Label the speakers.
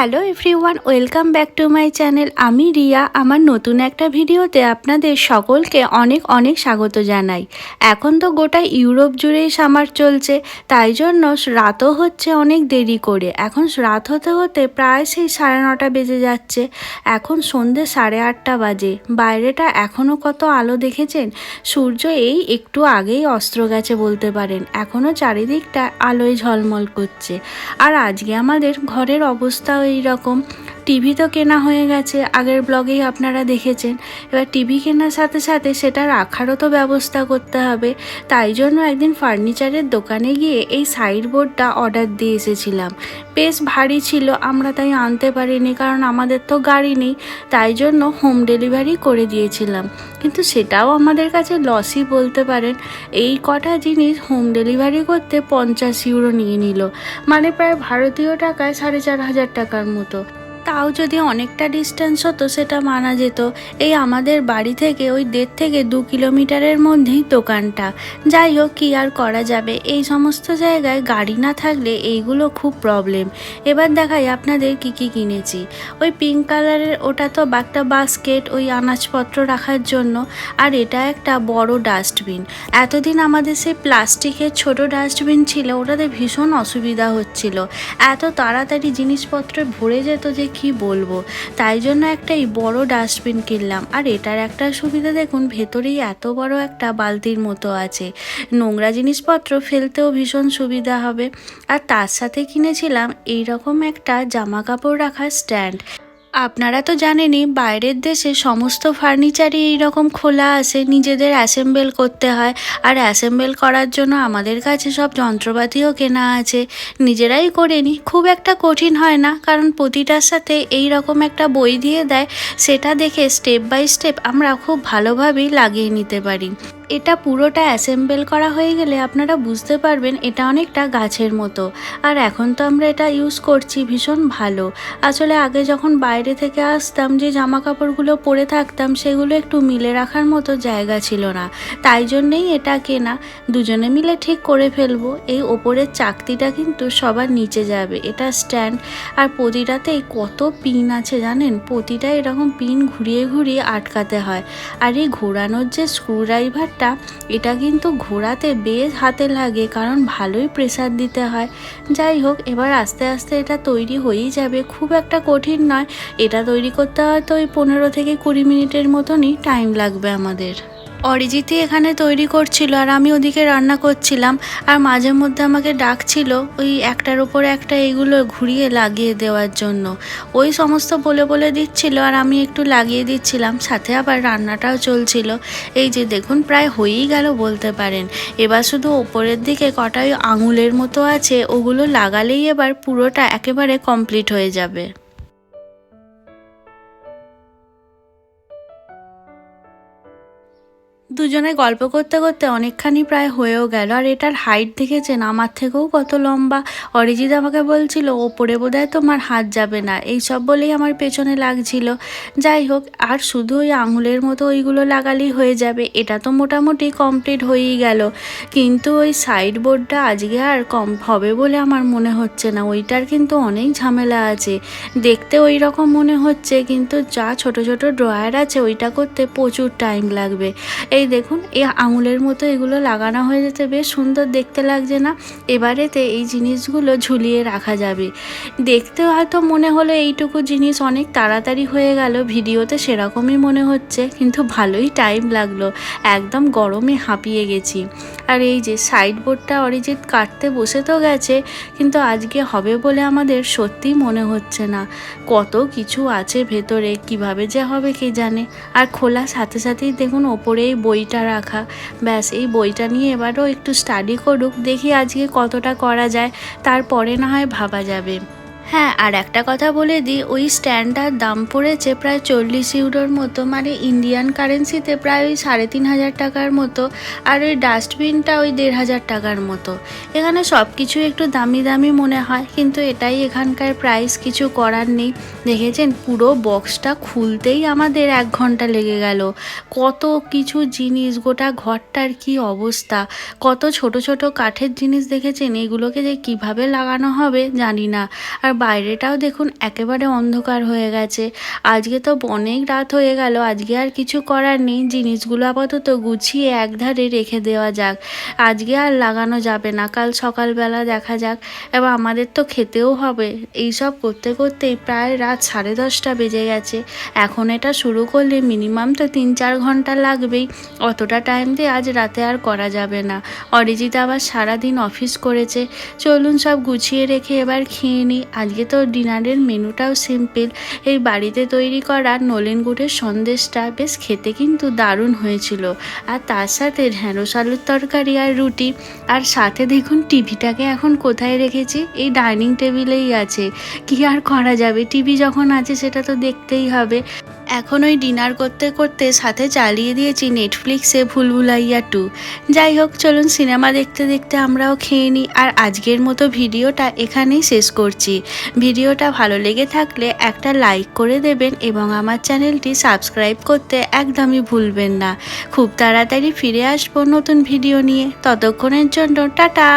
Speaker 1: Hello everyone, welcome back to my channel. আমি রিয়া, আমার নতুন একটা ভিডিওতে আপনাদের সকলকে অনেক অনেক স্বাগত জানাই। এখন তো গোটা ইউরোপ জুড়েই সামার চলছে, তাই জন্য রাতও হচ্ছে অনেক দেরি করে। এখন রাত হতে হতে প্রায় সেই সাড়ে নটা বেজে যাচ্ছে। এখন সন্ধে সাড়ে আটটা বাজে। বাইরেটা এখনও কত আলো দেখেছেন? সূর্য এই একটু আগেই অস্ত্র গেছে বলতে পারেন। এখনও চারিদিকটা আলোয় ঝলমল করছে। আর আজকে আমাদের ঘরের অবস্থা এই রকম টিভি তো কেনা হয়ে গেছে, আগের ব্লগেই আপনারা দেখেছেন। এবার টিভি কেনার সাথে সাথে সেটা রাখারও তো ব্যবস্থা করতে হবে। তাই জন্য একদিন ফার্নিচারের দোকানে গিয়ে এই সাইড বোর্ডটা অর্ডার দিয়ে এসেছিলাম। বেশ ভারী ছিল, আমরা তাই আনতে পারিনি, কারণ আমাদের তো গাড়ি নেই। তাই জন্য হোম ডেলিভারি করে দিয়েছিলাম। কিন্তু সেটাও আমাদের কাছে লসই বলতে পারেন। এই কটা জিনিস হোম ডেলিভারি করতে পঞ্চাশ ইউরো নিয়ে নিল। মানে প্রায় ভারতীয় টাকায় সাড়ে চার হাজার টাকার মতো। তাও যদি অনেকটা ডিস্টেন্স হতো, সেটা মানা যেত। এই আমাদের বাড়ি থেকে, ওই দেড় থেকে দু কিলোমিটারের মধ্যেই দোকানটা। যাই হোক, কী আর করা যাবে? এই সমস্ত জায়গায় গাড়ি না থাকলে এইগুলো খুব প্রবলেম এবার দেখাই আপনাদের কি কি কিনেছি। ওই পিঙ্ক কালারের ওটা তো একটা বাস্কেট ওই আনাজপত্র রাখার জন্য। আর এটা একটা বড় ডাস্টবিন এতদিন আমাদের সেই প্লাস্টিকের ছোট ডাস্টবিন ছিল, ওটাতে ভীষণ অসুবিধা হচ্ছিল। এত তাড়াতাড়ি জিনিসপত্র ভরে যেত যে কি বলব? তাই জন্য একটা এই বড় ডাস্টবিন কিনলাম। আর এটার একটা সুবিধা দেখুন, ভেতরেই এত বড় একটা বালতির মতো আছে। নোংরা জিনিসপত্র ফেলতেও ভীষণ সুবিধা হবে। আর তার সাথে কিনেছিলাম এই রকম একটা জামা কাপড় রাখার স্ট্যান্ড আপনারা তো জানেনই, বাইরের দেশে সমস্ত ফার্নিচারই এইরকম খোলা আসে নিজেদের অ্যাসেম্বল করতে হয়। আর অ্যাসেম্বল করার জন্য আমাদের কাছে সব যন্ত্রপাতিও কেনা আছে। নিজেরাই করে নিই, খুব একটা কঠিন হয় না, কারণ প্রতিটার সাথে এই রকম একটা বই দিয়ে দেয়, সেটা দেখে স্টেপ বাই স্টেপ আমরা খুব ভালোভাবেই লাগিয়ে নিতে পারি। এটা পুরোটা অ্যাসেম্বল করা হয়ে গেলে আপনারা বুঝতে পারবেন এটা অনেকটা গাছের মতো। আর এখন তো আমরা এটা ইউজ করছি, ভীষণ ভালো। আসলে আগে যখন বাইরে থেকে আসতাম, যে জামা কাপড়গুলো পরে থাকতাম, সেগুলো একটু মিলে রাখার মতো জায়গা ছিল না। তাই জন্যেই এটা কেনা। দুজনে মিলে ঠিক করে ফেলব। এই ওপরের চাকতিটা কিন্তু সবার নিচে যাবে। এটা স্ট্যান্ড। আর প্রতিটাতেই কত পিন আছে জানেন? প্রতিটা এরকম পিন ঘুরিয়ে ঘুরিয়ে আটকাতে হয়। আর এই ঘোরানোর যে স্ক্রুড্রাইভার একটা এটা কিন্তু ঘোরাতে বেশ হাতে লাগে, কারণ ভালোই প্রেসার দিতে হয়। যাই হোক, এবার আস্তে আস্তে এটা তৈরি হয়েই যাবে। খুব একটা কঠিন নয়। এটা তৈরি করতে হয়তো ওই পনেরো থেকে কুড়ি মিনিটের মতনই টাইম লাগবে আমাদের। অরিজিৎই এখানে তৈরি করছিল আর আমি ওদিকে রান্না করছিলাম। আর মাঝে মধ্যে আমাকে ডাকছিল ওই একটার উপরে একটা এগুলো ঘুরিয়ে লাগিয়ে দেওয়ার জন্য। ওই সমস্ত বলে বলে দিচ্ছিল আর আমি একটু লাগিয়ে দিচ্ছিলাম, সাথে আবার রান্নাটাও চলছিল। এই যে দেখুন, প্রায় হয়েই গেল বলতে পারেন। এবার শুধু ওপরের দিকে কটা ওই আঙুলের মতো আছে, ওগুলো লাগালেই এবার পুরোটা একেবারে কমপ্লিট হয়ে যাবে। দুজনে গল্প করতে করতে অনেকখানি প্রায় হয়েও গেল। আর এটার হাইট দেখেছেন? আমার থেকেও কত লম্বা। অরিজিৎ আমাকে বলছিল, ওপরে বোধহয় তোমার হাত যাবে না। এই সব বলেই আমার পেছনে লাগছিল। যাই হোক, আর শুধু ওই আঙুলের মতো ওইগুলো লাগালেই হয়ে যাবে। এটা তো মোটামুটি কমপ্লিট হয়েই গেল। কিন্তু ওই সাইড বোর্ডটা আজকে আর কম হবে বলে আমার মনে হচ্ছে না। ওইটার কিন্তু অনেক ঝামেলা আছে। দেখতে ওই রকম মনে হচ্ছে, কিন্তু যা ছোট ছোট ড্রয়ার আছে, ওইটা করতে প্রচুর টাইম লাগবে। এই দেখুন, এই আঙুলের মতো এগুলো লাগানো হয়ে যেতে বেশ সুন্দর দেখতে লাগছে না? এবারেতে এই জিনিসগুলো ঝুলিয়ে রাখা যাবে। দেখতে হয়তো মনে হলো এইটুকু জিনিস অনেক তাড়াতাড়ি হয়ে গেল, ভিডিওতে সেরকমই মনে হচ্ছে, কিন্তু ভালোই টাইম লাগল। একদম গরমে হাঁপিয়ে গেছি। আর এই যে সাইড বোর্ডটা অরিজিৎ কাটতে বসে তো গেছে, কিন্তু আজকে হবে বলে আমাদের সত্যি মনে হচ্ছে না। কত কিছু আছে ভেতরে, কীভাবে যে হবে কে জানে? আর খোলা সাথে সাথেই দেখুন, ওপরেই বইটা রাখা। ব্যাস, এই বইটা নিয়ে এবারও একটু স্টাডি করুক, দেখি আজকে কতটা করা যায়। তারপরে না হয় ভাবা যাবে। হ্যাঁ আর একটা কথা বলে দিই, ওই স্ট্যান্ডটার দাম পড়েছে প্রায় চল্লিশ ইউরোর মতো মানে ইন্ডিয়ান কারেন্সিতে প্রায় ওই সাড়ে তিন হাজার টাকার মতো, আর ওই ডাস্টবিনটা ওই দেড় হাজার টাকার মতো। এখানে সব কিছু একটু দামি দামি মনে হয়, কিন্তু এটাই এখানকার প্রাইস কিছু করার নেই। দেখেছেন, পুরো বক্সটা খুলতেই আমাদের এক ঘণ্টা লেগে গেল। কত কিছু জিনিস, গোটা ঘরটার কি অবস্থা? কত ছোট ছোট কাঠের জিনিস দেখেছেন, এগুলোকে যে কীভাবে লাগানো হবে জানি না। আর বাইরেটাও দেখুন একেবারে অন্ধকার হয়ে গেছে। আজকে তো অনেক রাত হয়ে গেল, আজকে আর কিছু করার নেই। জিনিসগুলো আপাতত গুছিয়ে একধারে রেখে দেওয়া যাক। আজকে আর লাগানো যাবে না, কাল সকালবেলা দেখা যাক। এবার আমাদের তো খেতেও হবে। এই সব করতে করতেই প্রায় রাত সাড়ে দশটা বেজে গেছে। এখন এটা শুরু করলে মিনিমাম তো তিন চার ঘণ্টা লাগবেই। অতটা টাইম দিয়ে আজ রাতে আর করা যাবে না। অরিজিৎ আবার সারাদিন অফিস করেছে। চলুন সব গুছিয়ে রেখে এবার খেয়ে নিই। আজকে তো ডিনারের মেনুটাও সিম্পল। এই বাড়িতে তৈরি করা নলেন গুড়ের সন্দেশটা বেশ খেতে কিন্তু দারুণ হয়েছিল। আর তার সাথে ঢ্যাঁড়স আলুর তরকারি আর রুটি। আর সাথে দেখুন টিভিটাকে এখন কোথায় রেখেছি? এই ডাইনিং টেবিলেই আছে। কি আর করা যাবে? টিভি যখন আছে সেটা তো দেখতেই হবে। এখন ওই ডিনার করতে করতে সাথে চালিয়ে দিয়েছি নেটফ্লিক্সে ভুলভুলাইয়া টু যাই হোক, চলুন সিনেমা দেখতে দেখতে আমরাও খেয়ে নিই। আর আজকের মতো ভিডিওটা এখানেই শেষ করছি। ভিডিওটা ভালো লেগে থাকলে একটা লাইক করে দেবেন এবং আমার চ্যানেলটি সাবস্ক্রাইব করতে একদমই ভুলবেন না। খুব তাড়াতাড়ি ফিরে আসব নতুন ভিডিও নিয়ে। ততক্ষণের জন্য টাটা!